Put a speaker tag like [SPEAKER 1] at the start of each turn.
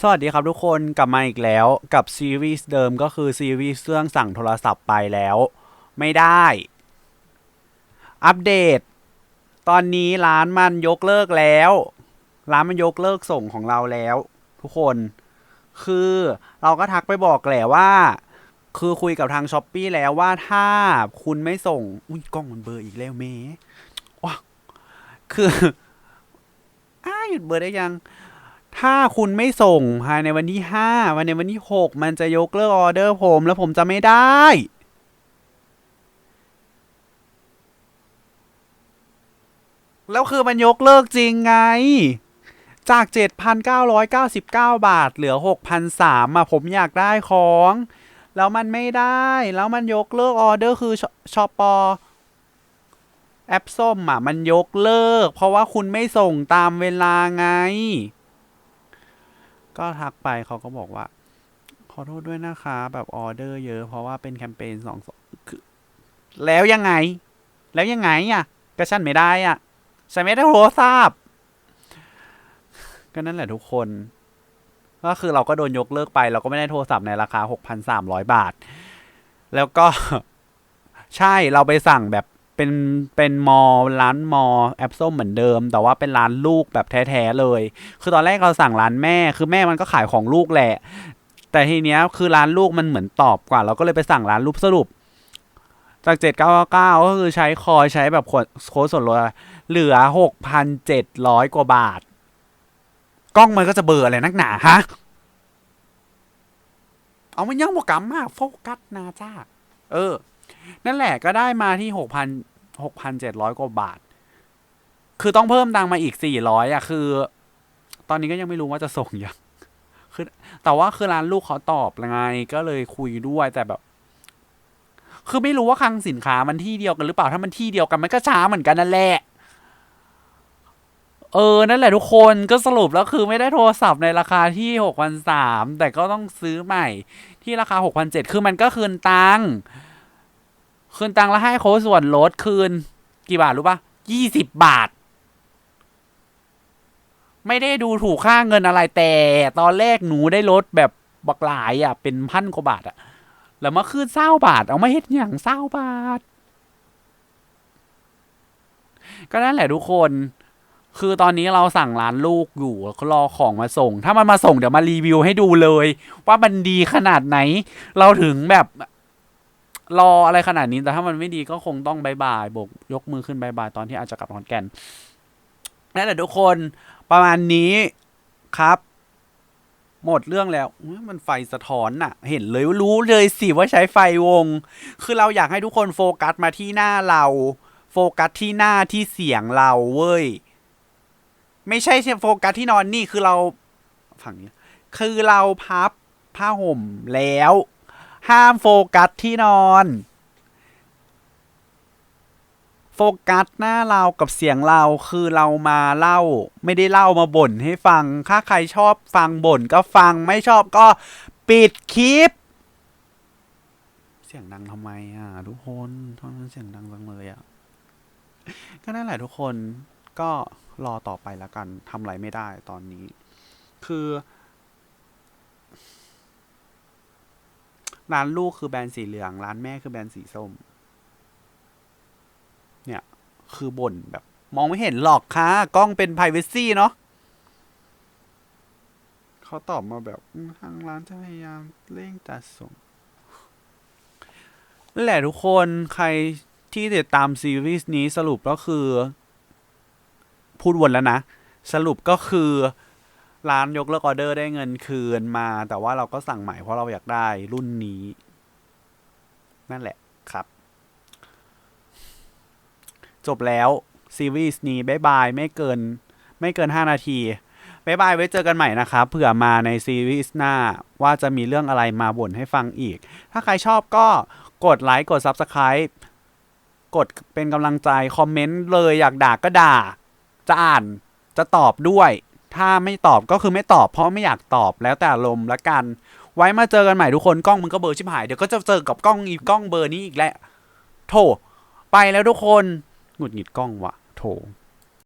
[SPEAKER 1] สวัสดีครับทุกคนกลับมาอีกแล้วกับซีรีส์เดิมก็คือซีรีส์เรื่องสั่งโทรศัพท์ไปแล้ว ไม่ได้ อัปเดต ตอนนี้ร้านมันยกเลิกแล้ว ร้านมันยกเลิกส่งของเราแล้ว ทุกคน คือเราก็ทักไปบอกแหละว่า คือคุยกับทางช้อปปีแล้วว่าถ้าคุณไม่ส่ง อุ้ยกล้องมันเบอร์อีกแล้วเมว้าคืออ้าหยุดเบอร์ได้ยัง ถ้าคุณไม่ส่งภายในวันที่ห้าวันในวันที่หกมันจะยกเลิกออเดอร์ผมแล้วผมจะไม่ได้ แล้วคือมันยกเลิกจริงไง จาก 7,999 บาท เหลือ 6,003อะผมอยากได้ของ แล้วมันไม่ได้ แล้วมันยกเลิกออเดอร์คือชชอปอแอปส้มอะมันยกเลิก เพราะว่าคุณไม่ส่งตามเวลาไง ก็ทักไปเขาก็บอกว่า ขอโทษด้วยนะคะ แบบออเดอร์เยอะ เพราะว่าเป็นแคมเปญสองคือแล้วยังไง แล้วยังไงอะก็ฉันไม่ได้อะฉันไม่ได้โทรศัพท์ก็นั่นแหละทุกคน ก็คือเราก็โดนยกเลิกไป เราก็ไม่ได้โทรศัพท์ในราคา 6,300 บาท แล้วก็ ใช่เราไปสั่งแบบ เป็นเป็นมอร้านมอแอปส้มเหมือนเดิม แต่ว่าเป็นร้านลูกแบบแท้ๆเลย คือตอนแรกเราสั่งร้านแม่ คือแม่มันก็ขายของลูกแหละ แต่ทีเนี้ยคือร้านลูกมันเหมือนตอบกว่า เราก็เลยไปสั่งร้านรูปสรุป จากเจ็ดเก้าเก้าก็คือใช้คอยใช้แบบโค้ดส่วนลดเหลือหกพันเจ็ดร้อยกว่าบาท กล้องมันก็จะเบลออะไรนักหนาฮะเอามันยังบอกกำมากโฟกัสนาจ้า เออ นั่นแหละก็ได้มาที่หกพันหกพันเจ็ดร้อยกว่าบาท คือต้องเพิ่มตังมาอีกสี่ร้อยอะคือ ตอนนี้ก็ยังไม่รู้ว่าจะส่งยังคือแต่ว่าคือร้านลูกเขาตอบไงก็เลยคุยด้วยแต่แบบ คือไม่รู้ว่าคลังสินค้ามันที่เดียวกันหรือเปล่าถ้ามันที่เดียวกันมันก็ช้าเหมือนกันนั่นแหละเออ นั่นแหละทุกคนก็สรุปแล้วคือไม่ได้โทรศัพท์ในราคาที่หกพันสามแต่ก็ต้องซื้อใหม่ที่ราคาหกพันเจ็ดคือมันก็คืนตัง คืนตังค์แล้วให้โค้ดส่วนลดคืน กี่บาทรู้ปะยี่สิบบาท ไม่ได้ดูถูกค่าเงินอะไรแต่ ตอนแรกหนูได้ลดแบบบักหลายอะ เป็นพันกว่าบาทอะ แล้วมาคืนเศร้าบาท เอามาเฮ็ดอย่างเศร้าบาท ก็นั่นแหละทุกคน คือตอนนี้เราสั่งร้านลูกอยู่รอของมาส่ง ถ้ามันมาส่งเดี๋ยวมารีวิวให้ดูเลย ว่ามันดีขนาดไหน เราถึงแบบ รออะไรขนาดนี้แต่ถ้ามันไม่ดีก็คงต้องบายบายโบกยกมือขึ้นบายบายตอนที่อาจจะกลับขอนแก่นนั่นแหละทุกคนประมาณนี้ครับ หมดเรื่องแล้วมันไฟสะท้อนน่ะ เห็นเลยรู้เลยสิว่าใช้ไฟวง คือเราอยากให้ทุกคนโฟกัสมาที่หน้าเรา โฟกัสที่หน้าที่เสียงเราเว้ย ไม่ใช่โฟกัสที่นอนนี่คือเรา ฝั่งนี้ คือเราพับผ้าห่มแล้ว ห้ามโฟกัสที่นอน โฟกัสหน้าเรากับเสียงเราคือเรามาเล่า ไม่ได้เล่ามาบ่นให้ฟัง ถ้าใครชอบฟังบ่นก็ฟังไม่ชอบก็ปิดคลิป เสียงดังทำไมอะทุกคนทำไมเสียงดังจังเลยอะก็นั่นแหละทุกคนก็รอต่อไปแล้วกันทำอะไรไม่ได้ตอนนี้ คือ ร้านลูกคือแบรนด์สีเหลือง ร้านแม่คือแบรนด์สีส้ม เนี่ย คือบ่นแบบ มองไม่เห็นหรอกค่ะ กล้องเป็น p r i เวซีเนาะเขาตอบมาแบบอืมทางร้านจะพยายามเร่งจัดส่งนั่นแหละทุกคนใครที่ติดตามซีรีส์นี้สรุปก็คือ พูดวนแล้วนะ สรุปก็คือ ร้านยกเลิกออเดอร์ได้เงินคืนมา แต่ว่าเราก็สั่งใหม่เพราะเราอยากได้รุ่นนี้ นั่นแหละครับ จบแล้ว ซีรีส์นี้บายบาย ไม่เกิน ไม่เกิน 5 นาทีบายบายไว้เจอกันใหม่นะครับเผื่อมาในซีรีส์หน้าว่าจะมีเรื่องอะไรมาบ่นให้ฟังอีก ถ้าใครชอบก็กดไลค์กด Subscribe กดเป็นกำลังใจ คอมเมนต์เลยอยากด่าก็ด่า จะอ่านจะตอบด้วย ถ้าไม่ตอบก็คือไม่ตอบ เพราะไม่อยากตอบแล้วแต่ลมละกัน ไว้มาเจอกันใหม่ทุกคนกล้องมึงก็เบอร์ชิบหายเดี๋ยวก็จะเจอกับกล้องอีกกล้องเบอร์นี้อีกแล้วโถไปแล้วทุกคนหงุดหงิดกล้องวะโถ